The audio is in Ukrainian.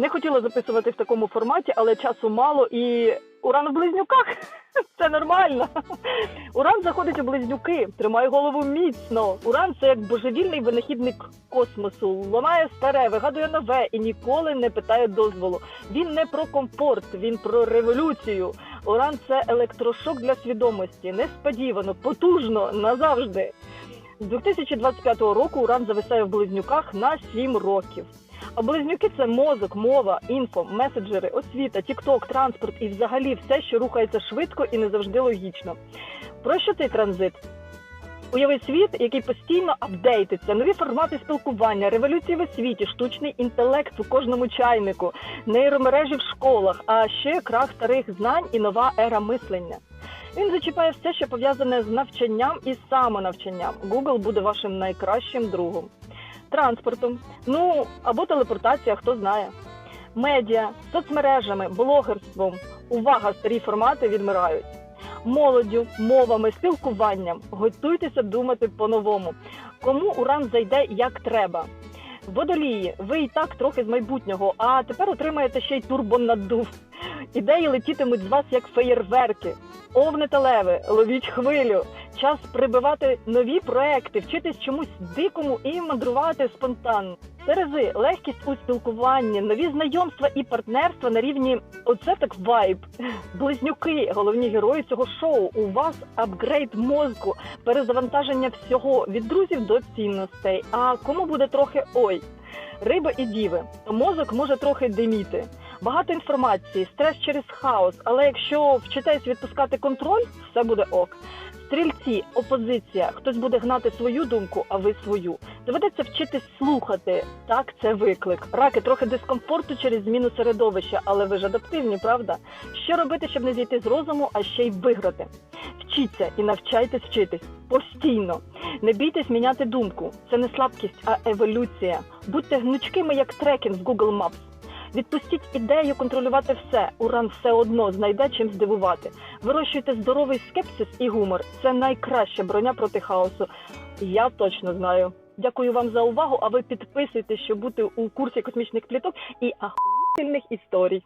Не хотіла записувати в такому форматі, але часу мало і уран в близнюках. Це нормально. Уран заходить у близнюки, тримає голову міцно. Уран це як божевільний винахідник космосу, ламає старе, вигадує нове і ніколи не питає дозволу. Він не про комфорт, він про революцію. Уран це електрошок для свідомості. Несподівано, потужно, назавжди. З 2025 року Уран зависає в близнюках на 7 років. А близнюки це мозок, мова, інфо, меседжери, освіта, тікток, транспорт і взагалі все, що рухається швидко і не завжди логічно. Про що цей транзит? Уяви світ, який постійно апдейтиться, нові формати спілкування, революції в освіті, штучний інтелект у кожному чайнику, нейромережі в школах, а ще крах старих знань і нова ера мислення. Він зачіпає все, що пов'язане з навчанням і самонавчанням. Google буде вашим найкращим другом. Транспортом, ну або телепортація, хто знає. Медіа, соцмережами, блогерством. Увага, старі формати відмирають. Молоддю, мовами, спілкуванням. Готуйтеся думати по-новому. Кому уран зайде як треба. Водолії, ви і так трохи з майбутнього, а тепер отримаєте ще й турбонаддув. Ідеї летітимуть з вас як феєрверки. Овни та леви, ловіть хвилю. Час прибивати нові проекти, вчитись чомусь дикому і мандрувати спонтанно. Терези, легкість у спілкуванні, нові знайомства і партнерства на рівні оце так вайб. Близнюки, головні герої цього шоу. У вас апгрейд мозку, перезавантаження всього від друзів до цінностей. А кому буде трохи ой? Риби і діви, мозок може трохи диміти. Багато інформації, стрес через хаос, але якщо вчитесь відпускати контроль, все буде ок. Стрільці, опозиція, хтось буде гнати свою думку, а ви свою. Доведеться вчитись слухати. Так, це виклик. Раки трохи дискомфорту через зміну середовища, але ви ж адаптивні, правда? Що робити, щоб не зійти з розуму, а ще й виграти? Вчіться і навчайтесь вчитись постійно. Не бійтесь міняти думку. Це не слабкість, а еволюція. Будьте гнучкими, як трекінг в Google Maps. Відпустіть ідею контролювати все. Уран все одно знайде чим здивувати. Вирощуйте здоровий скепсис і гумор. Це найкраща броня проти хаосу. Я точно знаю. Дякую вам за увагу. А ви підписуйтесь, щоб бути у курсі космічних пліток і ахуїтельних історій.